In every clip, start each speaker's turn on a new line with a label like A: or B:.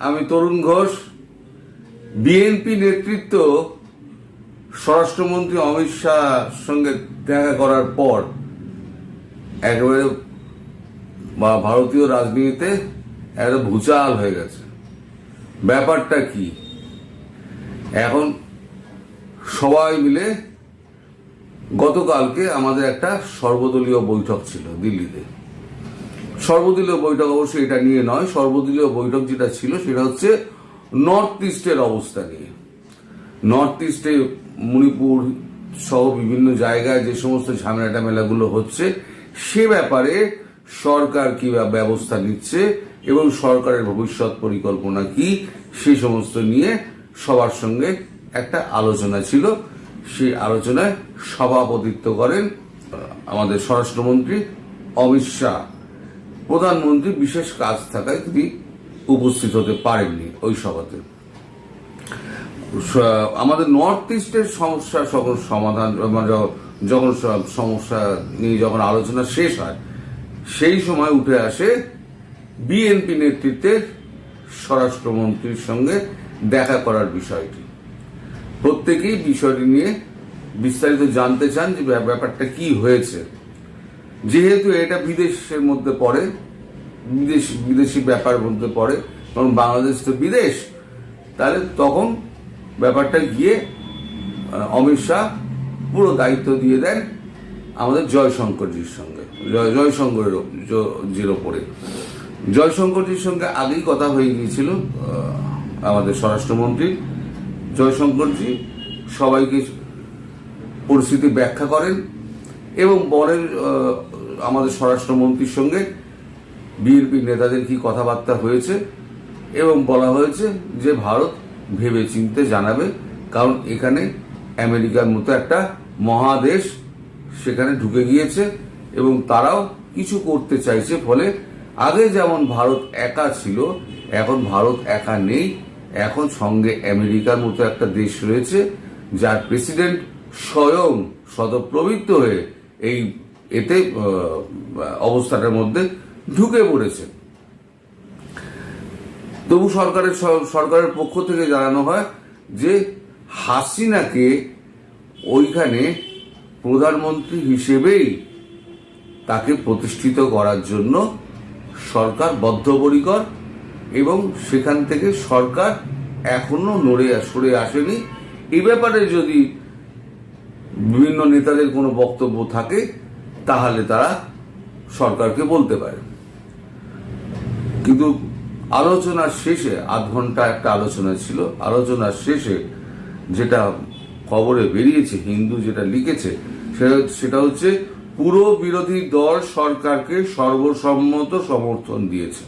A: আমি তরুণ ঘোষ, বিএনপি নেতৃত্ব, স্বরাষ্ট্রমন্ত্রী অমিত শাহ সঙ্গে দেখা করার পর, একেবারে বা ভারতীয় রাজনীতিতে একটা ভূচাল হয়ে গেছে। ব্যাপারটা কি? এখন সবাই মিলে গতকালকে আমাদের একটা সর্বদলীয় বৈঠক ছিল দিল্লিতে। সর্বদলীয় বৈঠক অবশ্যই এটা নিয়ে নয়, সর্বদলীয় বৈঠক যেটা ছিল সেটা হচ্ছে নর্থ ইস্টের অবস্থা নিয়ে। নর্থ ইস্টে মণিপুর সহ বিভিন্ন জায়গায় যে সমস্ত ঝামেলা টামেলাগুলো হচ্ছে, সে ব্যাপারে সরকার কি ব্যবস্থা নিচ্ছে এবং সরকারের ভবিষ্যৎ পরিকল্পনা কি, সে সমস্ত নিয়ে সবার সঙ্গে একটা আলোচনা ছিল। সেই আলোচনায় সভাপতিত্ব করেন আমাদের স্বরাষ্ট্রমন্ত্রী অমিত শাহ। প্রধানমন্ত্রী বিশেষ কাজ থাকায় তিনি উপস্থিত হতে পারেননি ওই সভাতে। আমাদের নর্থ ইস্টের সমস্যা সকল সমাধান মানে যখন সমস্যা নিয়ে যখন আলোচনা শেষ হয়, সেই সময় উঠে আসে বিএনপি নেতৃত্বের স্বরাষ্ট্রমন্ত্রীর সঙ্গে দেখা করার বিষয়টি। প্রত্যেকেই বিষয়টি নিয়ে বিস্তারিত জানতে চান যে ব্যাপ- ব্যাপারটা কি হয়েছে। যেহেতু এটা বিদেশের মধ্যে পড়ে বিদেশ বিদেশি ব্যাপার মধ্যে পড়ে কারণ বাংলাদেশ তো বিদেশ তাহলে তখন ব্যাপারটা গিয়ে অমিত শাহ পুরো দায়িত্ব দিয়ে দেন আমাদের জয়শঙ্করজির সঙ্গে জয় জয়শঙ্করের জির ওপরে। জয়শঙ্করজির সঙ্গে আগেই কথা হয়ে গিয়েছিল আমাদের স্বরাষ্ট্রমন্ত্রী। জয়শঙ্করজি সবাইকে পরিস্থিতি ব্যাখ্যা করেন এবং আহ, আমাদের স্বরাষ্ট্রমন্ত্রীর সঙ্গে বিএনপি নেতাদের কি কথাবার্তা হয়েছে এবং বলা হয়েছে যে ভারত ভেবে চিনতে জানাবে, কারণ এখানে আমেরিকার মতো একটা মহাদেশ সেখানে ঢুকে গিয়েছে এবং তারাও কিছু করতে চাইছে। ফলে আগে যেমন ভারত একা ছিল, এখন ভারত একা নেই। এখন সঙ্গে আমেরিকার মতো একটা দেশ রয়েছে, যার প্রেসিডেন্ট স্বয়ং শতপ্রবৃত্ত হয়ে এই এতে অবস্থাটার মধ্যে ঢুকে পড়েছে। তবু সরকারের সরকারের পক্ষ থেকে জানানো হয় যে হাসিনাকে ওইখানে প্রধানমন্ত্রী হিসেবেই তাকে প্রতিষ্ঠিত করার জন্য সরকার বদ্ধপরিকর এবং সেখান থেকে সরকার এখনও নড়ে সরে আসেনি। এ ব্যাপারে যদি বিভিন্ন নেতাদের কোনো বক্তব্য থাকে তাহলে তারা সরকারকে বলতে পারে। কিন্তু আলোচনার শেষে, আধ ঘণ্টা একটা আলোচনা ছিল, আলোচনার শেষে যেটা খবরে বেরিয়েছে, হিন্দু যেটা লিখেছে, সেটা- হচ্ছে পুরো বিরোধী দল সরকারকে সর্বসম্মত সমর্থন দিয়েছে।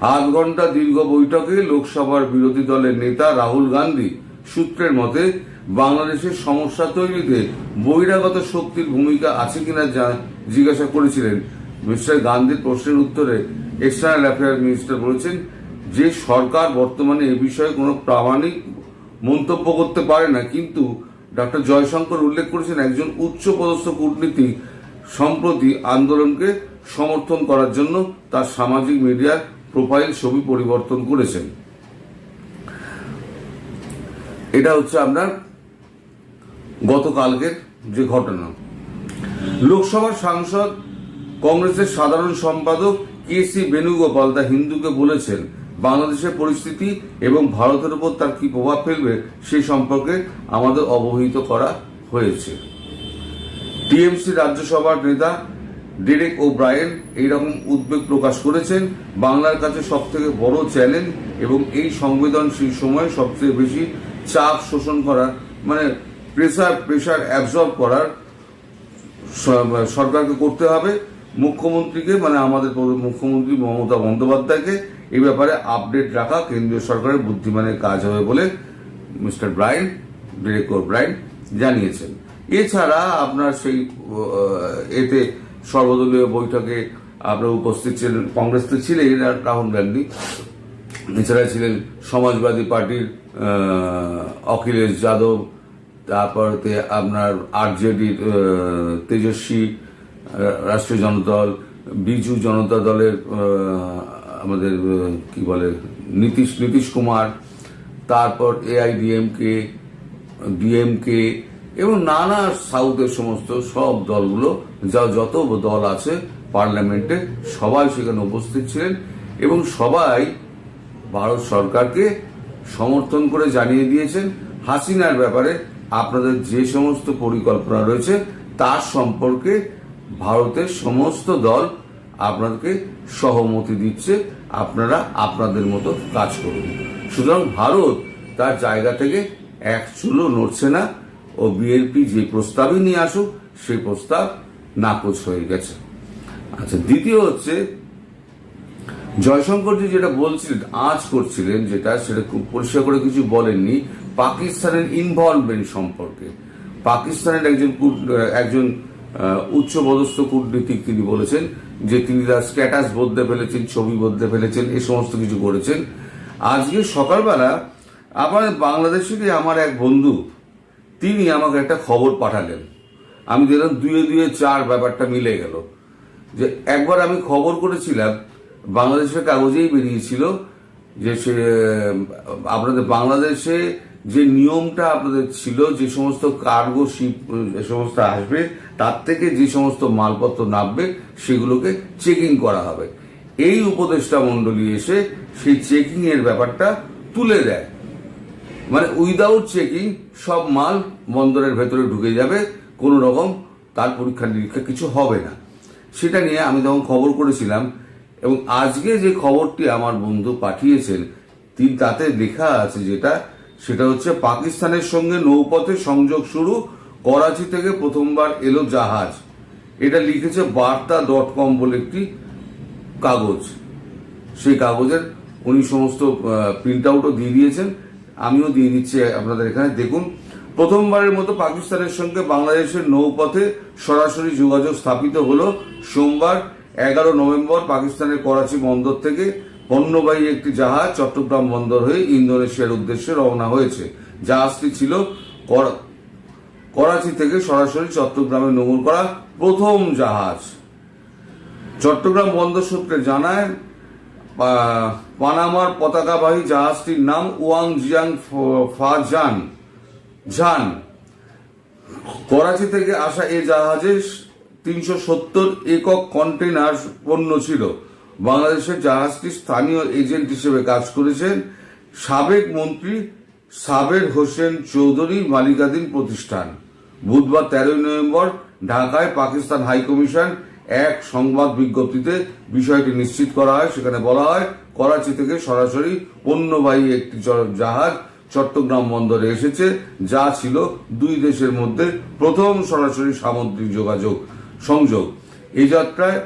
A: আধ ঘণ্টা দীর্ঘ বৈঠকে লোকসভার বিরোধী দলের নেতা রাহুল গান্ধী সূত্রের মতে বাংলাদেশের সমস্যা তৈরিতে বহিরাগত শক্তির ভূমিকা আছে কিনা জিজ্ঞাসা করেছিলেন। মিস্টার গান্ধীর প্রশ্নের উত্তরে এক্সটার্নাল অ্যাফেয়ার মিনিস্টার বলেছেন যে সরকার বর্তমানে এ বিষয়ে কোনো প্রামাণিক মন্তব্য করতে পারে না, কিন্তু ডক্টর জয়শঙ্কর উল্লেখ করেছেন একজন উচ্চ পদস্থ কূটনীতিক সম্প্রতি আন্দোলনকে সমর্থন করার জন্য তার সামাজিক মিডিয়ার প্রোফাইল ছবি পরিবর্তন করেছেন। এটা হচ্ছে আপনার গতকালকের যে ঘটনা। লোকসভার সাংসদ, কংগ্রেসের সাধারণ সম্পাদক কে সি বেণুগোপাল দা হিন্দুকে বলেছেন, বাংলাদেশের পরিস্থিতি এবং ভারতের উপর তার কি প্রভাব ফেলবে সে সম্পর্কে আমাদের অবহিত করা হয়েছে। টিএমসি রাজ্যসভার নেতা ডেরেক ও ব্রায়েন এইরকম উদ্বেগ প্রকাশ করেছেন, বাংলার কাছে সব থেকে বড় চ্যালেঞ্জ এবং এই সংবেদনশীল সময়ে সবচেয়ে বেশি চাপ শোষণ করার মানে প্রেসার প্রেসার অ্যাবজর্ব করার সরকারকে করতে হবে। মুখ্যমন্ত্রীকে মানে আমাদের মুখ্যমন্ত্রী মমতা বন্দ্যোপাধ্যায়কে এই ব্যাপারে আপডেট রাখা কেন্দ্রীয় সরকারের বুদ্ধিমানের কাজ হবে বলে মিস্টার ব্রাইন, ডিরেক্টর ব্রাইন জানিয়েছেন। এছাড়া আপনার সেই এতে সর্বদলীয় বৈঠকে আপনার উপস্থিত ছিলেন কংগ্রেস তো ছিলেন রাহুল গান্ধী। এছাড়া ছিলেন সমাজবাদী পার্টির অখিলেশ যাদব তারপরে আপনার আরজেডির তেজস্বী রাষ্ট্রীয় জনতা দল বিজু জনতা দলের আমাদের কি বলে, নীতিশ নীতিশ কুমার, তারপর এআইডিএমকে, ডিএমকে এবং নানা সাউথের সমস্ত সব দলগুলো, যা যত দল আছে পার্লামেন্টে, সবাই সেখানে উপস্থিত ছিলেন এবং সবাই ভারত সরকারকে সমর্থন করে জানিয়ে দিয়েছেন। হাসিনার ব্যাপারে আপনাদের যে সমস্ত পরিকল্পনা রয়েছে, তার সম্পর্কে ভারতের সমস্ত দল আপনাদেরকে সহমতি দিচ্ছে, আপনারা আপনাদের মতো কাজ করুন। সুতরাং ভারত তার জায়গা থেকে এক চুলো নড়ছে না ও বিএনপি যে প্রস্তাবই নিয়ে আসুক, সেই প্রস্তাব নাকচ হয়ে গেছে। আচ্ছা দ্বিতীয় হচ্ছে জয়শঙ্করজি যেটা বলছিলেন আজ করছিলেন যেটা, সেটা খুব পরিষ্কার করে কিছু বলেননি, পাকিস্তানের ইনভলভমেন্ট সম্পর্কে। পাকিস্তানের একজন একজন উচ্চপদস্থ কূটনীতিক তিনি বলেছেন যে তিনি তার স্ট্যাটাস বদলে ফেলেছেন, ছবি বদলে ফেলেছেন এই সমস্ত কিছু করেছেন। আজকে সকালবেলা আমার বাংলাদেশেরই আমার এক বন্ধু, তিনি আমাকে একটা খবর পাঠালেন। আমি দেখলাম দুয়ে দুয়ে চার ব্যাপারটা মিলে গেল। যে একবার আমি খবর করেছিলাম বাংলাদেশের কাগজেই বেরিয়েছিল যে সে আপনাদের বাংলাদেশে যে নিয়মটা আপনাদের ছিল, যে সমস্ত কার্গো শিপ সমস্ত আসবে, তার থেকে যে সমস্ত মালপত্র নামবে, সেগুলোকে চেকিং করা হবে। এই উপদেষ্টা মণ্ডলী এসে সেই চেকিং এর ব্যাপারটা তুলে দেয়। মানে উইদাউট চেকিং সব মাল বন্দরের ভেতরে ঢুকে যাবে, কোনো রকম তার পরীক্ষা নিরীক্ষা কিছু হবে না। সেটা নিয়ে আমি তখন খবর করেছিলাম এবং আজকে যে খবরটি আমার বন্ধু পাঠিয়েছেন, তিনি তাতে লেখা আছে যেটা, সেটা হচ্ছে পাকিস্তানের সঙ্গে নৌপথে সংযোগ শুরু, করাচি থেকে প্রথমবার এলো জাহাজ। এটা লিখেছে বার্তা ডট কম বলে একটি কাগজ। সেই কাগজের উনি সমস্ত প্রিন্ট আউটও দিয়ে দিয়েছেন। আমিও দিয়ে দিচ্ছি আপনাদের এখানে। দেখুন, প্রথমবারের মতো পাকিস্তানের সঙ্গে বাংলাদেশের নৌপথে সরাসরি যোগাযোগ স্থাপিত হলো। সোমবার এগারো নভেম্বর পাকিস্তানের করাচি বন্দর থেকে পণ্যবাহী একটি জাহাজ চট্টগ্রাম বন্দর হয়ে ইন্দোনেশিয়ার উদ্দেশ্যে রওনা হয়েছে। জাহাজটি ছিল করা- করাচি থেকে সরাসরি চট্টগ্রামে নোঙর করা প্রথম জাহাজ। চট্টগ্রাম বন্দর সূত্রে জানায় পানামার পতাকাবাহী জাহাজটির নাম ওয়াং জিয়াং ফাজান জান। করাচি থেকে আসা এই জাহাজে তিনশো সত্তর একক কন্টেনার পণ্য ছিল। বাংলাদেশের জাহাজটি স্থানীয় এজেন্ট হিসেবে কাজ করেছেন সাবেক মন্ত্রী সাবের হোসেন চৌধুরী মালিকাধীন প্রতিষ্ঠান। বুধবার তেরোই নভেম্বর ঢাকায় পাকিস্তান হাইকমিশন এক সংবাদ বিজ্ঞপ্তিতে বিষয়টি নিশ্চিত করা হয়। সেখানে বলা হয়, করাচি থেকে সরাসরি পণ্যবাহী একটি জাহাজ চট্টগ্রাম বন্দরে এসেছে, যা ছিল দুই দেশের মধ্যে প্রথম সরাসরি সামুদ্রিক যোগাযোগ। সংযোগ। এই যাত্রায়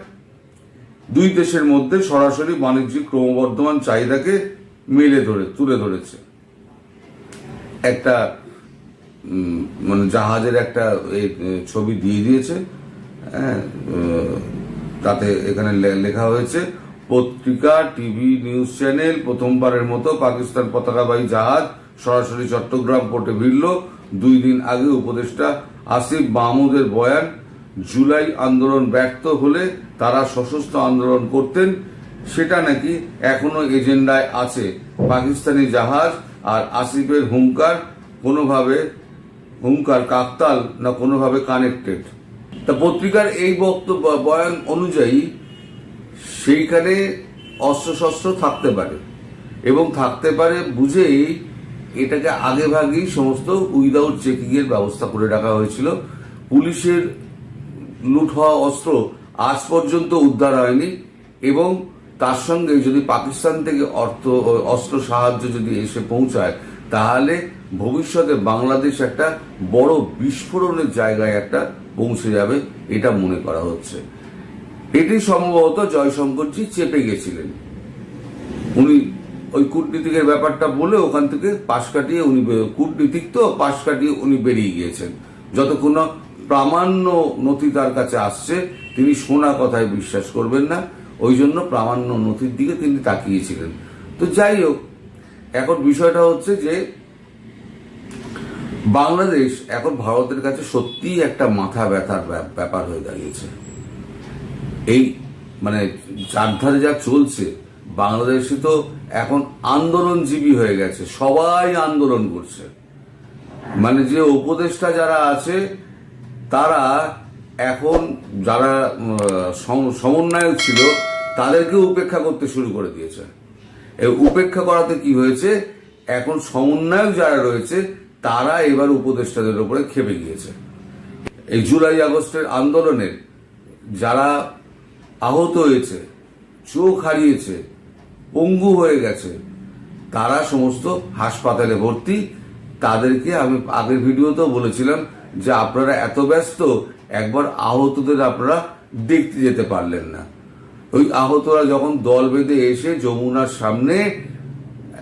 A: দুই দেশের মধ্যে সরাসরি বাণিজ্যিক ক্রমবর্ধমান চাহিদাকে মেলে ধরে, তুলে ধরেছে। একটা মানে জাহাজের একটা ছবি দিয়ে দিয়েছে। হ্যাঁ তাতে এখানে লেখা হয়েছে, পত্রিকা, টিভি, নিউজ চ্যানেল, প্রথমবারের মতো পাকিস্তান পতাকাবাহী জাহাজ সরাসরি চট্টগ্রাম পোর্টে ভিড়ল। দুই দিন আগে উপদেষ্টা আসিফ মাহমুদের বয়ান জুলাই আন্দোলন ব্যর্থ হলে তারা সশস্ত্র আন্দোলন করতেন, সেটা নাকি এখনও এজেন্ডায় আছে। পাকিস্তানি জাহাজ আর আসিফের হুঙ্কার কোনোভাবে, হুঙ্কার কাকতাল না কোনোভাবে কানেক্টেড তা পত্রিকার এই বক্তব্য, বয়ান অনুযায়ী সেইখানে অস্ত্রশস্ত্র থাকতে পারে এবং থাকতে পারে বুঝেই এটাকে আগে ভাগেই সমস্ত উইদাউট চেকিং এর ব্যবস্থা করে রাখা হয়েছিল। পুলিশের লুট হওয়া অস্ত্র আজ পর্যন্ত উদ্ধার হয়নি এবং তার সঙ্গে যদি পাকিস্তান থেকে অর্থ অস্ত্র সাহায্য যদি এসে পৌঁছায়, তাহলে ভবিষ্যতে বাংলাদেশ একটা বড় বিস্ফোরণের জায়গায় একটা পৌঁছে যাবে, এটা মনে করা হচ্ছে। এটি সম্ভবত জয়শঙ্করজি চেপে গেছিলেন। উনি ওই কূটনীতিকের ব্যাপারটা বলে ওখান থেকে পাশ কাটিয়ে উনি কূটনীতিক তো, পাশ কাটিয়ে উনি বেরিয়ে গিয়েছেন। যতক্ষণ না প্রামাণ্য নথি তার কাছে আসছে, তিনি শোনা কথায় বিশ্বাস করবেন না, ওই জন্য প্রামাণ্য নথির দিকে তিনি তাকিয়েছিলেন। তো যাই হোক, এখন বিষয়টা হচ্ছে যে বাংলাদেশ এখন ভারতের কাছে সত্যিই একটা মাথা ব্যথার ব্যাপ- ব্যাপার হয়ে দাঁড়িয়েছে। এই মানে চারধারে যা চলছে, বাংলাদেশে তো এখন আন্দোলনজীবী হয়ে গেছে, সবাই আন্দোলন করছে। মানে যে উপদেষ্টা যারা আছে তারা এখন যারা সমন্বয়ক ছিল তাদেরকে উপেক্ষা করতে শুরু করে দিয়েছে। উপেক্ষা করাতে কি হয়েছে? এখন সমন্বয়ক যারা রয়েছে, তারা এবার উপদেষ্টাদের উপরে খেপে গিয়েছে। এই জুলাই আগস্টের আন্দোলনের যারা আহত হয়েছে, চোখ হারিয়েছে, পঙ্গু হয়ে গেছে, তারা সমস্ত হাসপাতালে ভর্তি। তাদেরকে আমি আগের ভিডিওতেও বলেছিলাম যে আপনারা এত ব্যস্ত, একবার আহতদের আপনারা দেখতে যেতে পারলেন না। ওই আহতরা যখন দল বেঁধে এসে যমুনার সামনে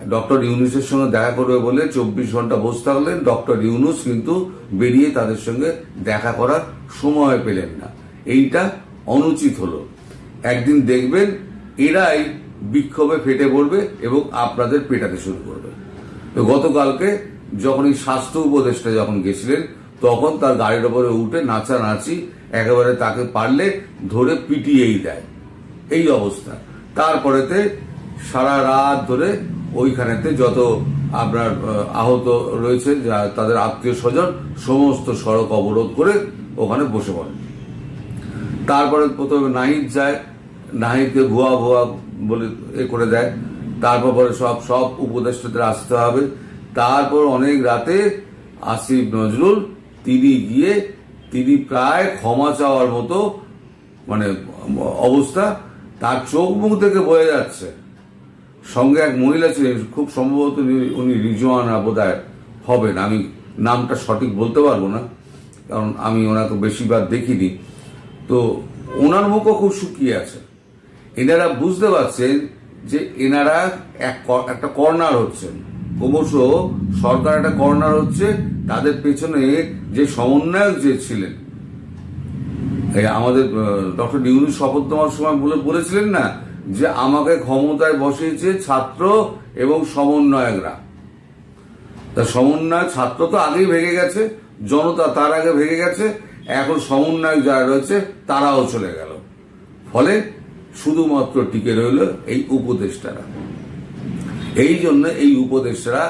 A: ডক্টর ইউনুসের সঙ্গে দেখা করবে বলে চব্বিশ ঘণ্টা বসে থাকলেন, ডক্টর ইউনুস কিন্তু বেরিয়ে তাদের সঙ্গে দেখা করার সময় পেলেন না। এইটা অনুচিত হলো। একদিন দেখবেন এরাই বিক্ষোভে ফেটে পড়বে এবং আপনাদের পেটাতে শুরু করবে। তো গতকালকে যখন এই স্বাস্থ্য উপদেষ্টা যখন গেছিলেন তখন তার গাড়ির ওপরে উঠে নাচানাচি, একেবারে তাকে পারলে ধরে পিটিয়েই দেয়। এই অবস্থা। তারপরেতে সারা রাত ধরে ওইখানেতে যত আপনার আহত রয়েছে তাদের আত্মীয় স্বজন সমস্ত সড়ক অবরোধ করে ওখানে বসে পড়ে। তারপরে প্রথমে নাহিদ যায়, নাহিদকে ভুয়া ভুয়া বলে এ করে দেয়। তারপর পরে সব সব উপদেষ্টাদের আসতে হবে। তারপর অনেক রাতে আসিফ নজরুল তিনি গিয়ে তিনি প্রায় ক্ষমা চাওয়ার মতো মানে অবস্থা তার চোখ মুখ থেকে বয়ে যাচ্ছে। সঙ্গে এক মহিলা ছিলেন, খুব সম্ভবত উনি- রিজওয়ানা বোধহয় হবেন। আমি নামটা সঠিক বলতে পারব না, কারণ আমি ওনাকে বেশিবার দেখিনি। তো ওনার মুখও খুব শুকিয়ে আছে। এনারা বুঝতে পারছেন যে এনারা এক একটা কর্নার হচ্ছেন। ক্রমশ সরকার একটা কর্নার হচ্ছে, তাদের পেছনে যে সমন্বয়ক যে ছিলেন আমাদের ডক্টর ইউনুস শপথ নেওয়ার সময় বলে, বলেছিলেন না যে আমাকে ক্ষমতায় বসিয়েছে ছাত্র এবং সমন্বয়করা। তা সমন্বয় ছাত্র তো আগেই ভেঙে গেছে, জনতা তার আগে ভেঙে গেছে, এখন সমন্বয়ক যারা রয়েছে তারাও চলে গেল। ফলে শুধুমাত্র টিকে রইল এই উপদেষ্টারা। এই জন্য এই উপদেষ্টারা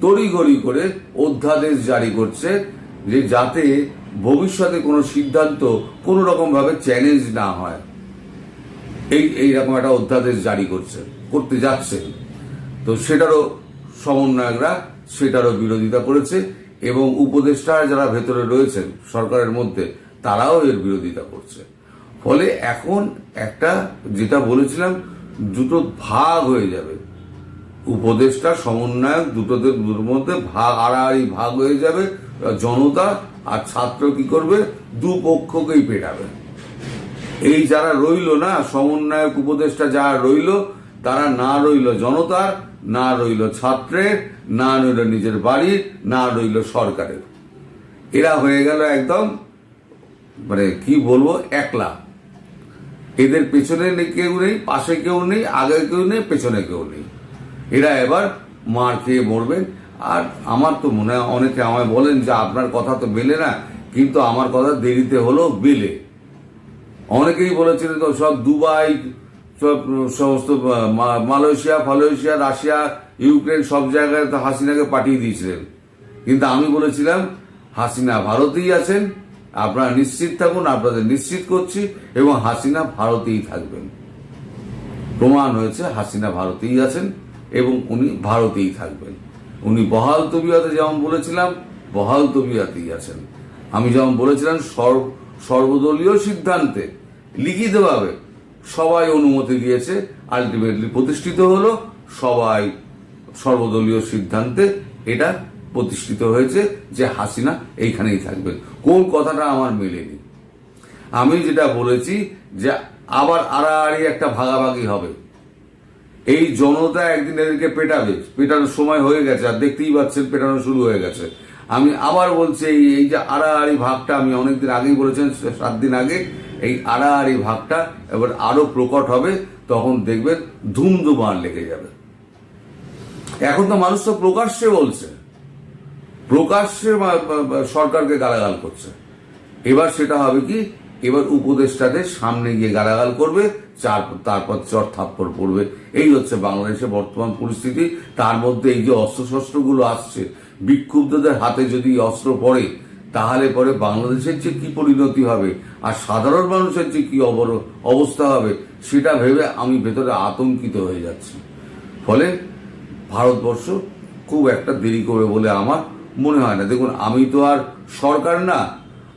A: তড়িঘড়ি করে অধ্যাদেশ জারি করছে যে যাতে ভবিষ্যতে কোনো সিদ্ধান্ত কোনো রকম ভাবে চ্যালেঞ্জ না হয়। এই এইরকম একটা অধ্যাদেশ জারি করছে, করতে যাচ্ছে। তো সেটারও সমন্বয়করা সেটারও বিরোধিতা করেছে এবং উপদেষ্টা যারা ভেতরে রয়েছেন সরকারের মধ্যে, তারাও এর বিরোধিতা করছে। ফলে এখন একটা, যেটা বলেছিলাম, দুটো ভাগ হয়ে যাবে। উপদেষ্টা, সমন্বয়ক, দুটোদের দুটোর মধ্যে ভাগ, আড়াআড়ি ভাগ হয়ে যাবে, জনতা আর ছাত্র কি করবে? দুপক্ষকেই পেটাবে। এই যারা রইল না, সমন্বয়ক, উপদেষ্টা যারা রইল, তারা না রইল জনতার, না রইল ছাত্রের, না রইল নিজের বাড়ির, না রইল সরকারের। এরা হয়ে গেল একদম মানে কি বলব, একলা। এদের পেছনে কেউ নেই, পাশে কেউ নেই, আগে কেউ নেই, পেছনে কেউ নেই। এরা এবার মার খেয়ে মরবেন আর আমার তো মনে হয় অনেকে আমায় বলেন যে, আপনার কথা তো বেলে না, কিন্তু আমার কথা দেরিতে হলো বেলে অনেকেই বলেছিলেন তো, সব দুবাই, সব সমস্ত মালয়েশিয়া, ফালয়েশিয়া, রাশিয়া, ইউক্রেন, সব জায়গায় তো হাসিনাকে পাঠিয়ে দিয়েছিলেন। কিন্তু আমি বলেছিলাম, হাসিনা ভারতেই আছেন, আপনারা নিশ্চিত থাকুন, আপনাদের নিশ্চিত করছি, এবং হাসিনা ভারতেই থাকবেন। প্রমাণ হয়েছে, হাসিনা ভারতেই আছেন। এবং উনি ভারতেই থাকবেন। উনি বহাল তবিয়াতে যেমন বলেছিলাম, বহাল তবিয়াতেই আছেন। আমি যেমন বলেছিলাম সর্ব- সর্বদলীয় সিদ্ধান্তে লিখিতভাবে সবাই অনুমতি দিয়েছে আলটিমেটলি প্রতিষ্ঠিত হলো, সবাই সর্বদলীয় সিদ্ধান্তে এটা প্রতিষ্ঠিত হয়েছে যে হাসিনা এইখানেই থাকবেন। কোন কথাটা আমার মেলেনি। আমি যেটা বলেছি যে আবার আড়াআড়ি একটা ভাগাভাগি হবে। এই জনতা একদিন এদেরকে পেটাবে। পেটানোর সময় হয়ে গেছে, আর দেখতেই পাচ্ছেন পেটানো শুরু হয়ে গেছে। আমি আবার বলছি, এই এই যে আড়াআড়ি ভাগটা আমি অনেকদিন আগেই বলেছেন, সাত দিন আগে, এই আড়াআড়ি ভাগটা এবার আরও প্রকট হবে, তখন দেখবেন ধুমধুমার লেগে যাবে। এখন তো মানুষ তো প্রকাশ্যে বলছে। প্রকাশ্যে সরকারকে গালাগাল করছে। এবার সেটা হবে কি এবার উপদেষ্টাদের সামনে গিয়ে গালাগাল করবে, চার, তারপর চর থাপ্পড় পড়বে। এই হচ্ছে বাংলাদেশের বর্তমান পরিস্থিতি। তার মধ্যে এই যে অস্ত্রশস্ত্রগুলো আসছে, বিক্ষুব্ধদের হাতে যদি অস্ত্র পড়ে, তাহলে পরে বাংলাদেশের যে কি পরিণতি হবে আর সাধারণ মানুষের যে কি অবস্থা হবে, সেটা ভেবে আমি ভেতরে আতঙ্কিত হয়ে যাচ্ছি। ফলে ভারতবর্ষ খুব একটা দেরি করবে বলে আমার মনে হয় না। দেখুন, আমি তো আর সরকার না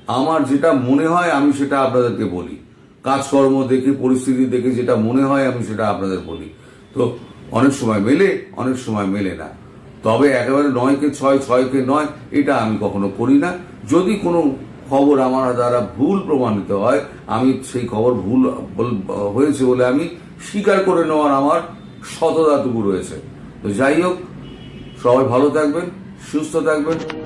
A: আমার যেটা মনে হয়, আমি সেটা আপনাদেরকে বলি। কাজকর্ম দেখে, পরিস্থিতি দেখে যেটা মনে হয়, আমি সেটা আপনাদের বলি। তো অনেক সময় মেলে, অনেক সময় মেলে না। তবে একেবারে নয়কে ছয়, ছয়কে নয়, এটা আমি কখনো করি না। যদি কোনো খবর আমার দ্বারা ভুল প্রমাণিত হয়, আমি সেই খবর ভুল হয়েছে বলে আমি স্বীকার করে নেওয়ার আমার সততাটুকু রয়েছে। তো যাই হোক, সবাই ভালো থাকবেন, সুস্থ থাকবেন।